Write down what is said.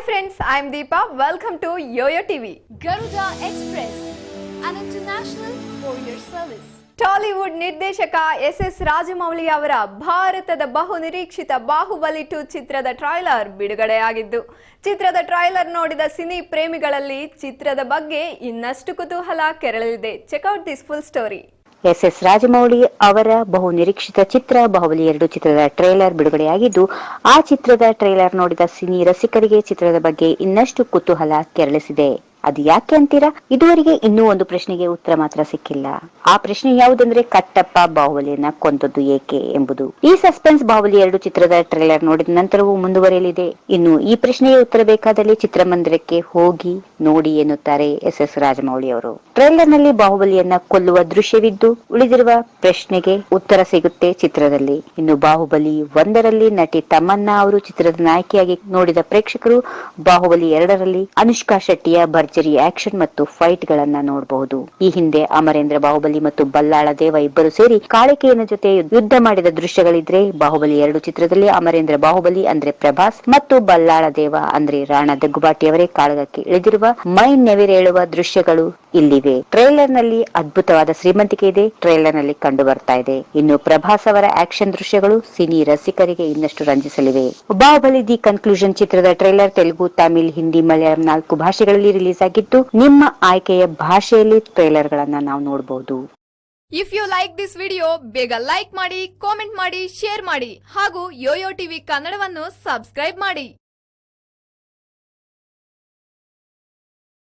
Hi friends, I'm Deepa. Welcome to Yo-Yo TV. Garuda Express, an international courier service. Tollywood ನಿರ್ದೇಶಕ S S Rajamouli ಅವರ ಭಾರತದ ಬಹು ನಿರೀಕ್ಷಿತ Baahubali two ಚಿತ್ರದ ಟ್ರೈಲರ್ ಬಿಡುಗಡೆಯಾಗಿದ್ದು ಚಿತ್ರದ ಟ್ರೈಲರ್ ನೋಡಿದ ಸಿನಿ ಪ್ರೇಮಿಗಳಲ್ಲಿ ಚಿತ್ರದ ಬಗ್ಗೆ ಇನ್ನಷ್ಟು ಕುತೂಹಲ ಕೆರಳಲಿದೆ check out this full story S S Rajamouli ಅವರ ಬಹು ನಿರೀಕ್ಷಿತ ಚಿತ್ರ, ಬಾಹುಬಲಿ ಎರಡು ಚಿತ್ರದ ಟ್ರೇಲರ್ ಬಿಡುಗಡೆಯಾಗಿದ್ದು, ಆ ಚಿತ್ರದ ಟ್ರೇಲರ್ ನೋಡಿದ ಸಿನಿ ರಸಿಕರಿಗೆ ಚಿತ್ರದ ಬಗ್ಗೆ ಇನ್ನಷ್ಟು ಕುತೂಹಲ ಕೆರಳಿಸಿದೆ. ಅದು ಯಾಕೆ ಅಂತೀರಾ? ಇದುವರೆಗೆ ಇನ್ನೂ ಒಂದು ಪ್ರಶ್ನೆಗೆ ಉತ್ತರ ಮಾತ್ರ ಸಿಕ್ಕಿಲ್ಲ. ಆ ಪ್ರಶ್ನೆ ಯಾವುದಂದ್ರೆ ಕಟ್ಟಪ್ಪ ಬಾಹುಬಲಿಯನ್ನ ಕೊಂದದ್ದು ಏಕೆ ಎಂಬುದು. ಈ ಸಸ್ಪೆನ್ಸ್ ಬಾಹುಬಲಿ ಎರಡು ಚಿತ್ರದ ಟ್ರೇಲರ್ ನೋಡಿದ ನಂತರವೂ ಮುಂದುವರಿಯಲಿದೆ. ಇನ್ನು ಈ ಪ್ರಶ್ನೆಗೆ ಉತ್ತರ ಬೇಕಾದಲ್ಲಿ ಚಿತ್ರಮಂದಿರಕ್ಕೆ ಹೋಗಿ ನೋಡಿ ಎನ್ನುತ್ತಾರೆ ಎಸ್ ಎಸ್ ರಾಜಮೌಳಿ ಅವರು. ಟ್ರೇಲರ್ನಲ್ಲಿ ಬಾಹುಬಲಿಯನ್ನ ಕೊಲ್ಲುವ ದೃಶ್ಯವಿದ್ದು, ಉಳಿದಿರುವ ಪ್ರಶ್ನೆಗೆ ಉತ್ತರ ಸಿಗುತ್ತೆ ಚಿತ್ರದಲ್ಲಿ. ಇನ್ನು ಬಾಹುಬಲಿ ಒಂದರಲ್ಲಿ ನಟಿ ತಮ್ಮನ್ನ ಅವರು ಚಿತ್ರದ ನಾಯಕಿಯಾಗಿ ನೋಡಿದ ಪ್ರೇಕ್ಷಕರು, ಬಾಹುಬಲಿ ಎರಡರಲ್ಲಿ ಅನುಷ್ಕಾ ಶೆಟ್ಟಿಯ ಭರ್ಜರಿ ಆಕ್ಷನ್ ಮತ್ತು ಫೈಟ್ ಗಳನ್ನ ನೋಡಬಹುದು. ಈ ಹಿಂದೆ ಅಮರೇಂದ್ರ ಬಾಹುಬಲಿ ಮತ್ತು ಬಲ್ಲಾಳ ದೇವ ಇಬ್ಬರು ಸೇರಿ ಕಾಳಿಕೆಯನ ಜೊತೆ ಯುದ್ಧ ಮಾಡಿದ ದೃಶ್ಯಗಳಿದ್ರೆ, ಬಾಹುಬಲಿ ಎರಡು ಚಿತ್ರದಲ್ಲಿ ಅಮರೇಂದ್ರ ಬಾಹುಬಲಿ ಅಂದ್ರೆ ಪ್ರಭಾಸ್ ಮತ್ತು ಬಲ್ಲಾಳ ದೇವ ಅಂದ್ರೆ ರಾಣಾ ದಗ್ಗುಬಾಟಿಯವರೇ ಕಾಳಗಕ್ಕೆ ಇಳಿದಿರುವ ಮೈ ನೆವಿರೇಳುವ ದೃಶ್ಯಗಳು. ಇಲ್ಲಿವೆ. ಟ್ರೈಲರ್ನಲ್ಲಿ ಅದ್ಭುತವಾದ ಶ್ರೀಮಂತಿಕೆ ಇದೆ. ಟ್ರೈಲರ್ನಲ್ಲಿ ಕಂಡು ಬರ್ತಾ ಇದೆ. ಇನ್ನು ಪ್ರಭಾಸ್ ಅವರ ಆಕ್ಷನ್ ದೃಶ್ಯಗಳು ಸಿನಿ ರಸಿಕರಿಗೆ ಇನ್ನಷ್ಟು ರಂಜಿಸಲಿವೆ. ಬಾಹುಬಲಿ ದಿ ಕನ್ಕ್ಲೂಷನ್ ಚಿತ್ರದ ಟ್ರೈಲರ್ ತೆಲುಗು, ತಮಿಳ್, ಹಿಂದಿ, ಮಲಯಾಳಂ ನಾಲ್ಕು ಭಾಷೆಗಳಲ್ಲಿ ರಿಲೀಸ್ ಆಗಿದ್ದು ನಿಮ್ಮ ಆಯ್ಕೆಯ ಭಾಷೆಯಲ್ಲಿ ಟ್ರೈಲರ್ ಗಳನ್ನ ನಾವು ನೋಡಬಹುದು if you like this video ಬೇಗ ಲೈಕ್ ಮಾಡಿ ಕಾಮೆಂಟ್ ಮಾಡಿ ಶೇರ್ ಮಾಡಿ ಹಾಗೂ ಯೋಯೋ ಟಿವಿ ಕನ್ನಡವನ್ನು ಸಬ್ಸ್ಕ್ರೈಬ್ ಮಾಡಿ.